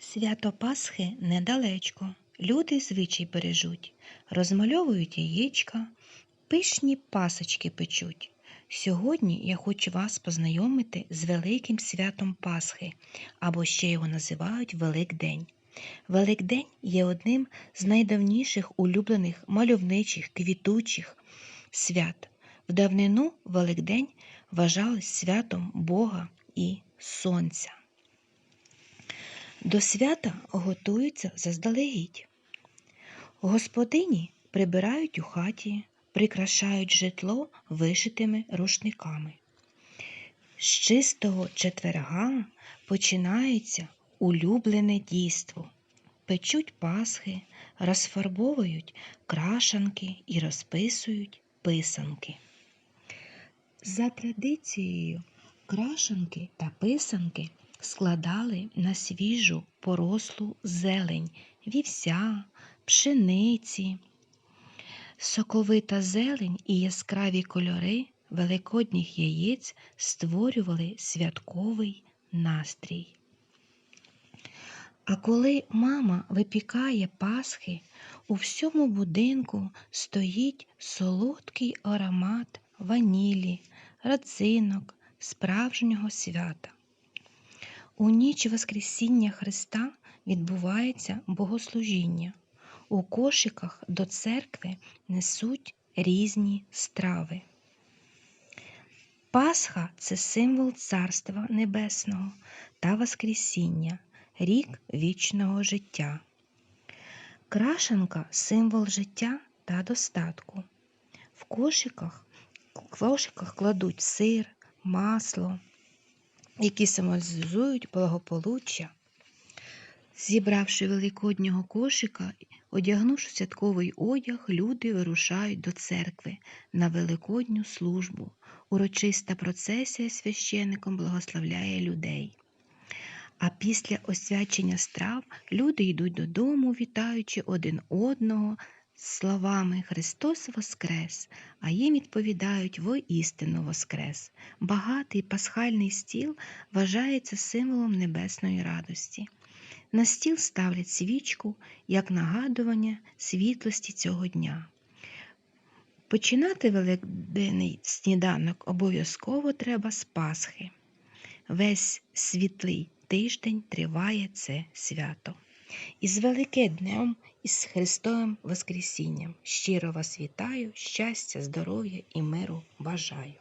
Свято Пасхи недалечко. Люди звичай бережуть, розмальовують яєчка, пишні пасочки печуть. Сьогодні я хочу вас познайомити з великим святом Пасхи, або ще його називають Великдень. Великдень є одним з найдавніших улюблених мальовничих квітучих свят. В давнину Великдень вважали святом Бога і Сонця. До свята готуються заздалегідь. Господині прибирають у хаті, прикрашають житло вишитими рушниками. З чистого четверга починається улюблене дійство. Печуть пасхи, розфарбовують крашанки і розписують писанки. За традицією крашанки та писанки складали на свіжу порослу зелень вівся, пшениці. Соковита зелень і яскраві кольори великодніх яєць створювали святковий настрій. А коли мама випікає пасхи, у всьому будинку стоїть солодкий аромат ванілі, родзинок, справжнього свята. У ніч Воскресіння Христа відбувається богослужіння. У кошиках до церкви несуть різні страви. Пасха це символ Царства Небесного та Воскресіння, рік вічного життя. Крашенка символ життя та достатку. В кошиках, кошиках кладуть сир, масло, які символізують благополуччя. Зібравши великоднього кошика, одягнувши святковий одяг, люди вирушають до церкви на великодню службу. Урочиста процесія священником благословляє людей. А після освячення страв люди йдуть додому, вітаючи один одного словами Христос Воскрес, а їм відповідають воістину Воскрес. Багатий пасхальний стіл вважається символом небесної радості. На стіл ставлять свічку як нагадування світлості цього дня. Починати великденний сніданок обов'язково треба з Пасхи. Весь світлий тиждень триває це свято. І з Великим і з Христовим Воскресінням щиро вас вітаю, щастя, здоров'я і миру бажаю.